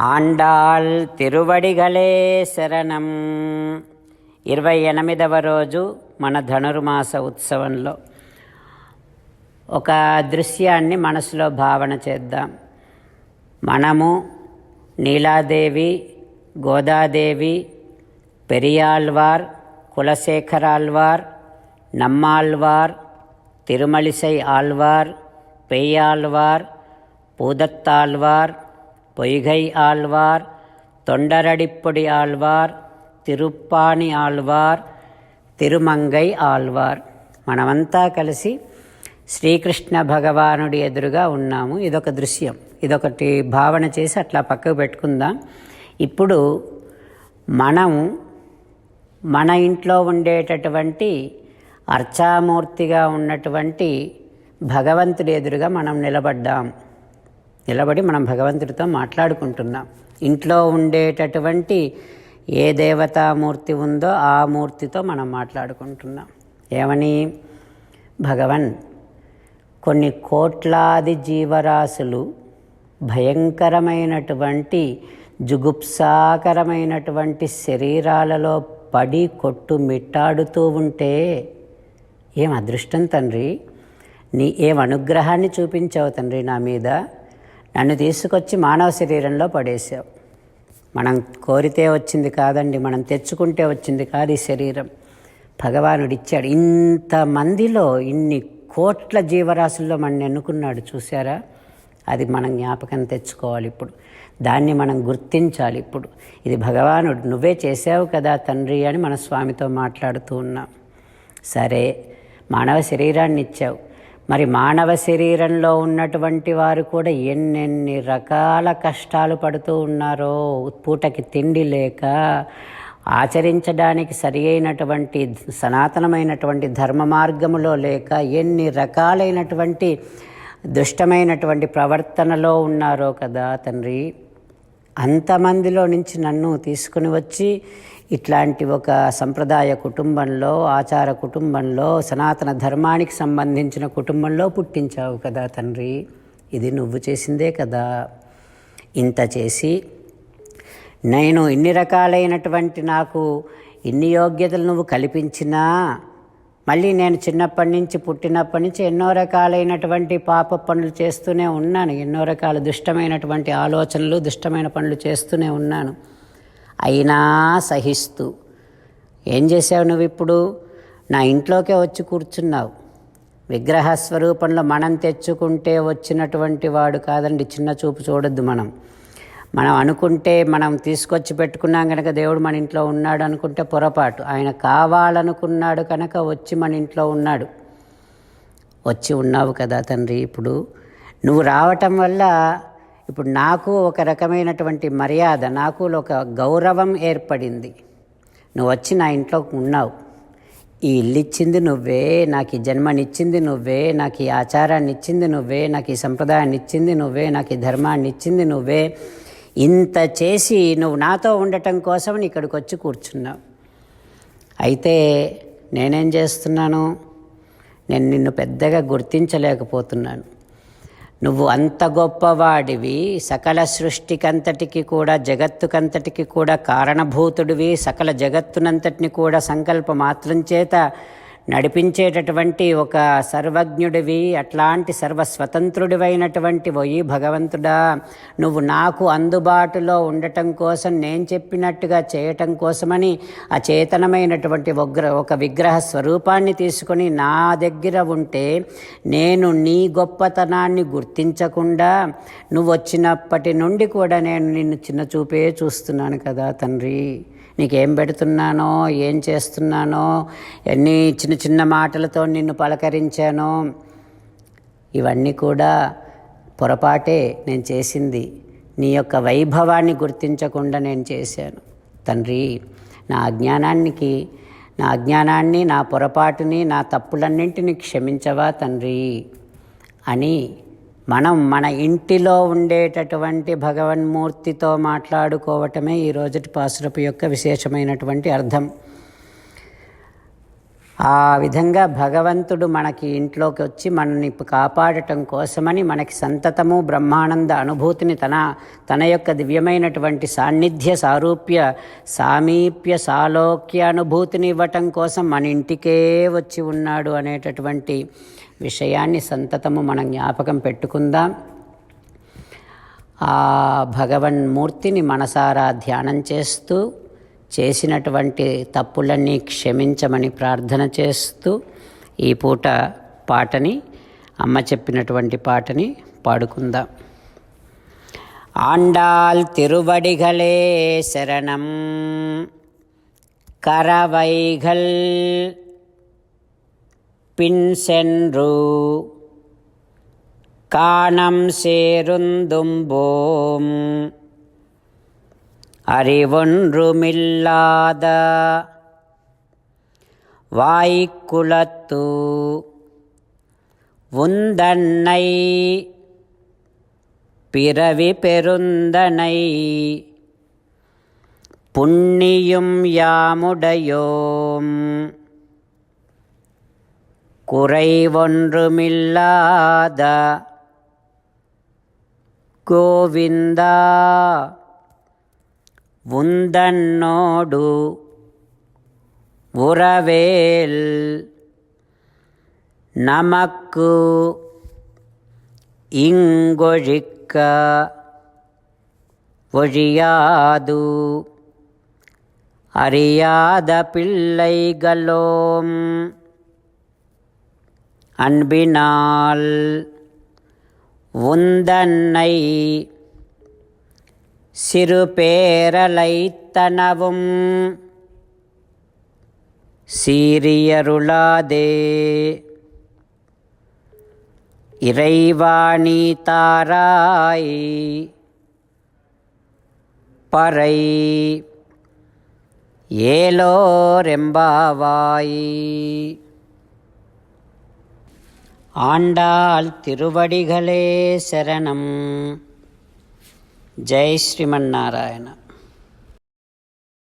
ఆండాల్ తిరువడిగలే శరణం. ఇరవై ఎనిమిదవ రోజు మన ధనుర్మాస ఉత్సవంలో ఒక దృశ్యాన్ని మనసులో భావన చేద్దాం. మనము నీలాదేవి గోదాదేవి పెరియాళ్వార్ కులశేఖరాల్వార్ నమ్మాల్వార్ తిరుమలిసై ఆల్వార్ పెయ్యాల్వార్ పూదత్తాళ్వార్ பொய்கை ஆழ்வார் తొండరడిప్పొడి ஆழ்வார் తిరుప్పాణి ఆళ్వార్ తిరుమంగై ఆళ్వార్ మనమంతా కలిసి శ్రీకృష్ణ భగవానుడి ఎదురుగా ఉన్నాము ఇదొక దృశ్యం ఇదొకటి భావన చేసి అట్లా పక్కకు పెట్టుకుందాం ఇప్పుడు మనం మన ఇంట్లో ఉండేటటువంటి అర్చామూర్తిగా ఉన్నటువంటి భగవంతుడి ఎదురుగా మనం నిలబడ్డాం నిలబడి మనం భగవంతుడితో మాట్లాడుకుంటున్నాం. ఇంట్లో ఉండేటటువంటి ఏ దేవతామూర్తి ఉందో ఆ మూర్తితో మనం మాట్లాడుకుంటున్నాం. ఏమని? భగవన్ కొన్ని కోట్లాది జీవరాశులు భయంకరమైనటువంటి జుగుప్సాకరమైనటువంటి శరీరాలలో పడి కొట్టు మిట్టాడుతూ ఉంటే ఏం అదృష్టం తండ్రి? నీ ఏం అనుగ్రహాన్ని చూపించావు తండ్రి నా మీద? నన్ను తీసుకొచ్చి మానవ శరీరంలో పడేసావు మనం కోరితే వచ్చింది కాదండి మనం తెచ్చుకుంటే వచ్చింది కాదు ఈ శరీరం. భగవానుడు ఇచ్చాడు ఇంతమందిలో ఇన్ని కోట్ల జీవరాశుల్లో మనం ఎన్నుకున్నాడు చూసారా అది మనం జ్ఞాపకం తెచ్చుకోవాలి ఇప్పుడు. దాన్ని మనం గుర్తించాలి ఇప్పుడు. ఇది భగవానుడు నువ్వే చేసావు కదా తండ్రి అని మన స్వామితో మాట్లాడుతూ ఉన్నాం. సరే మానవ శరీరాన్ని ఇచ్చావు మరి మానవ శరీరంలో ఉన్నటువంటి వారు కూడా ఎన్నెన్ని రకాల కష్టాలు పడుతూ ఉన్నారో పూటకి తిండి లేక ఆచరించడానికి సరి అయినటువంటి సనాతనమైనటువంటి ధర్మ మార్గములో లేక ఎన్ని రకాలైనటువంటి దుష్టమైనటువంటి ప్రవర్తనలో ఉన్నారో కదా తండ్రి. అంతమందిలో నుంచి నన్ను తీసుకుని వచ్చి ఇట్లాంటి ఒక సంప్రదాయ కుటుంబంలో ఆచార కుటుంబంలో సనాతన ధర్మానికి సంబంధించిన కుటుంబంలో పుట్టించావు కదా తండ్రి. ఇది నువ్వు చేసిందే కదా. ఇంత చేసి నేను ఇన్ని రకాలైనటువంటి నాకు ఇన్ని యోగ్యతలు నువ్వు కల్పించినా మళ్ళీ నేను చిన్నప్పటి నుంచి పుట్టినప్పటి నుంచి ఎన్నో రకాలైనటువంటి పాప పనులు చేస్తూనే ఉన్నాను. ఎన్నో రకాల దుష్టమైనటువంటి ఆలోచనలు దుష్టమైన పనులు చేస్తూనే ఉన్నాను. అయినా సహిస్తూ. ఏం చేసావు నువ్వు ఇప్పుడు? నా ఇంట్లోకే వచ్చి కూర్చున్నావు. విగ్రహ స్వరూపంలో మనం తెచ్చుకుంటే వచ్చినటువంటి వాడు కాదండి. చిన్న చూపు చూడొద్దు మనం. మనం అనుకుంటే మనం తీసుకొచ్చి పెట్టుకున్నాం కనుక దేవుడు మన ఇంట్లో ఉన్నాడు అనుకుంటే పొరపాటు. ఆయన కావాలనుకున్నాడు కనుక వచ్చి మన ఇంట్లో ఉన్నాడు. వచ్చి ఉన్నావు కదా తండ్రి ఇప్పుడు. నువ్వు రావటం వల్ల ఇప్పుడు నాకు ఒక రకమైనటువంటి మర్యాద నాకు ఒక గౌరవం ఏర్పడింది. నువ్వు వచ్చి నా ఇంట్లో ఉన్నావు. ఈ ఇల్లు ఇచ్చింది నువ్వే నాకు ఈ జన్మనిచ్చింది నువ్వే నాకు ఈ ఆచారాన్ని ఇచ్చింది నువ్వే నాకు ఈ సంప్రదాయాన్ని ఇచ్చింది నువ్వే నాకు ఈ ధర్మాన్ని ఇచ్చింది నువ్వే. ఇంత చేసి నువ్వు నాతో ఉండటం కోసం ఇక్కడికి వచ్చి కూర్చున్నావు. అయితే నేనేం చేస్తున్నాను? నేను నిన్ను పెద్దగా గుర్తించలేకపోతున్నాను. నువ్వు అంత గొప్పవాడివి సకల సృష్టికంతటికి కూడా జగత్తుకంతటికి కూడా కారణభూతుడివి సకల జగత్తునంతటిని కూడా సంకల్ప మాత్రం చేత నడిపించేటటువంటి ఒక సర్వజ్ఞుడివి అట్లాంటి సర్వస్వతంత్రుడివైనటువంటి పోయి భగవంతుడా నువ్వు నాకు అందుబాటులో ఉండటం కోసం నేను చెప్పినట్టుగా చేయటం కోసమని అచేతనమైనటువంటి ఉగ్ర ఒక విగ్రహ స్వరూపాన్ని తీసుకొని నా దగ్గర ఉంటే నేను నీ గొప్పతనాన్ని గుర్తించకుండా నువ్వు వచ్చినప్పటి నుండి కూడా నేను నిన్ను చిన్న చూపే చూస్తున్నాను కదా తండ్రి. నీకేం పెడుతున్నానో ఏం చేస్తున్నానో ఎన్ని చిన్న చిన్న మాటలతో నిన్ను పలకరించానో ఇవన్నీ కూడా పొరపాటే నేను చేసింది. నీ యొక్క వైభవాన్ని గుర్తించకుండా నేను చేశాను. తండ్రి నా అజ్ఞానానికి నా అజ్ఞానాన్ని నా పొరపాటుని నా తప్పులన్నింటినీ క్షమించవా తండ్రి? అని మనం మన ఇంటిలో ఉండేటటువంటి భగవన్మూర్తితో మాట్లాడుకోవటమే ఈ రోజుటి పాసురపు యొక్క విశేషమైనటువంటి అర్థం. ఆ విధంగా భగవంతుడు మనకి ఇంట్లోకి వచ్చి మనల్ని కాపాడటం కోసమని మనకి సంతతము బ్రహ్మానంద అనుభూతిని తన తన యొక్క దివ్యమైనటువంటి సాన్నిధ్య సారూప్య సామీప్య సాలోక్య అనుభూతిని ఇవ్వటం కోసం మన ఇంటికే వచ్చి ఉన్నాడు అనేటటువంటి విషయాన్ని సంతతము మనం జ్ఞాపకం పెట్టుకుందాం. ఆ భగవన్మూర్తిని మనసారా ధ్యానం చేస్తూ చేసినటువంటి తప్పులన్నీ క్షమించమని ప్రార్థన చేస్తూ ఈ పూట పాటని అమ్మ చెప్పినటువంటి పాటని పాడుకుందాం. ఆండాల్ తిరువడిగలే శరణం பின் சென்று காணம் சேருந்தும்போம் அறிவொன்றுமில்லாத வாய்க்குலத்து உந்தன்னை பிறவி பெருந்தனை புண்ணியும் யாமுடையோம். குறைவொன்றுமில்லாத கோவிந்தா உந்தன்னோடு உறவேல் நமக்கு இங்கொழிக்க ஒழியாது. அறியாத பிள்ளைகளோம். அன்பினால் உந்தன்னை சிறு பேரலைத்தனவும் சீரியருளாதே. இறைவாணி தாராய் பறை ஏலோரெம்பாவாய். ஆண்டாள் திருவடிகளே சரணம். ஜெய் ஸ்ரீமன்னாராயண